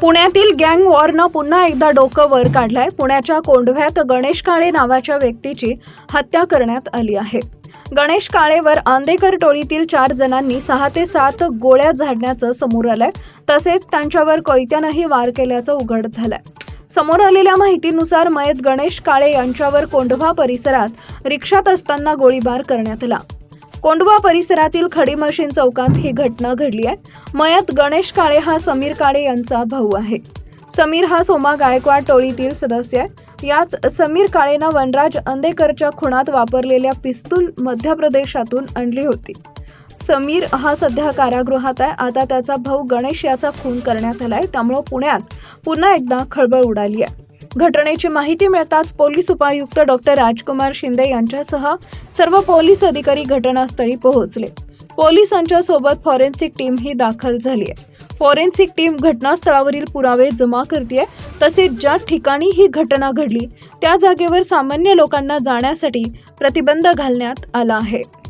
पुण्यातील गँग वॉरनं पुन्हा एकदा डोकं वर काढलंय. पुण्याच्या कोंढव्यात गणेश काळे नावाच्या व्यक्तीची हत्या करण्यात आली आहे. गणेश काळेवर आंदेकर टोळीतील चार जणांनी सहा ते सात गोळ्या झाडण्याचं समोर आलंय. तसेच त्यांच्यावर कोयत्यानंही वार केल्याचं उघड झालंय. समोर आलेल्या माहितीनुसार मयत गणेश काळे यांच्यावर कोंढवा परिसरात रिक्षात असताना गोळीबार करण्यात आला. कोंडवा परिसरातील खडी मशीन चौकात ही घटना घडली आहे. मयत गणेश काळे हा समीर काळे यांचा भाऊ आहे. समीर हा सोमा गायकवाड टोळीतील सदस्य आहे. याच समीर काळेनं वनराज अंदेकरच्या खुणात वापरलेल्या पिस्तूल मध्य प्रदेशातून आणली होती. समीर हा सध्या कारागृहात आहे. आता त्याचा भाऊ गणेश याचा खून करण्यात आलाय. त्यामुळं पुण्यात पुन्हा एकदा खळबळ उडाली आहे. घटनेची माहिती मिळताच पोलीस उपायुक्त डॉक्टर राजकुमार शिंदे यांच्यासह सर्व पोलीस अधिकारी घटनास्थळी पोहोचले. पोलिसांच्या सोबत फॉरेन्सिक टीम ही दाखल झाली आहे. फॉरेन्सिक टीम घटनास्थळावरील पुरावे जमा करते तसेच ज्या ठिकाणी ही घटना घडली त्या जागेवर सामान्य लोकांना जाण्यासाठी प्रतिबंध घालण्यात आला आहे.